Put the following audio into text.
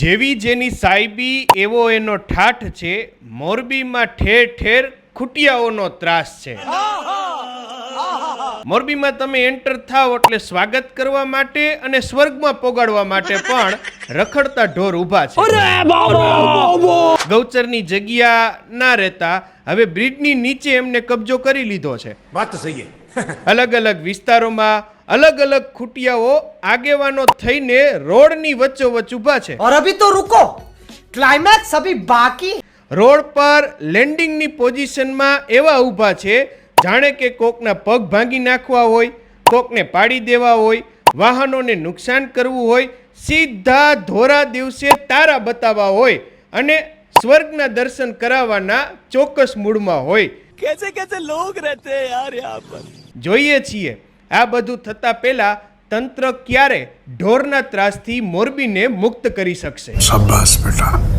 જેવી જેની સાહેબી એવો એનો ઠાઠ છે મોરબીમાં ઠેર ઠેર ખૂટિયાઓનો ત્રાસ છે. મોરબીમાં તમે એન્ટર થાવ એટલે સ્વાગત કરવા માટે અને સ્વર્ગમાં પોગાડવા માટે પણ રખડતા ઢોર ઊભા છે. ગૌચરની જગ્યા ના રહેતા હવે બ્રિજની નીચે એમને કબજો કરી લીધો છે. વાત સહી અલગ અલગ વિસ્તારોમાં અલગ અલગ ખૂટિયાઓ આગેવાનો થઈને રોડની વચ્ચોવચ્ચ ઊભા છે और अभी तो रुको क्लाइमैक्स अभी बाकी રોડ પર લેન્ડિંગની પોઝિશનમાં એવા ઊભા છે જાણે કે કોકના પગ ભાંગી નાખવા હોય કોકને પાડી દેવા હોય વાહનોને નુકસાન કરવું હોય સીધા ધોરા દિવસે તારા બતાવવા હોય અને સ્વર્ગના દર્શન કરાવવાના ચોક્કસ મૂડમાં હોય कैसे कैसे लोग रहते हैं यार यहाँ पर જોઈએ છીએ આ બધું થતાં પહેલાં તંત્ર ક્યારે ઢોરના ત્રાસથી મોરબીને મુક્ત કરી શકશે? શાબાશ બેટા.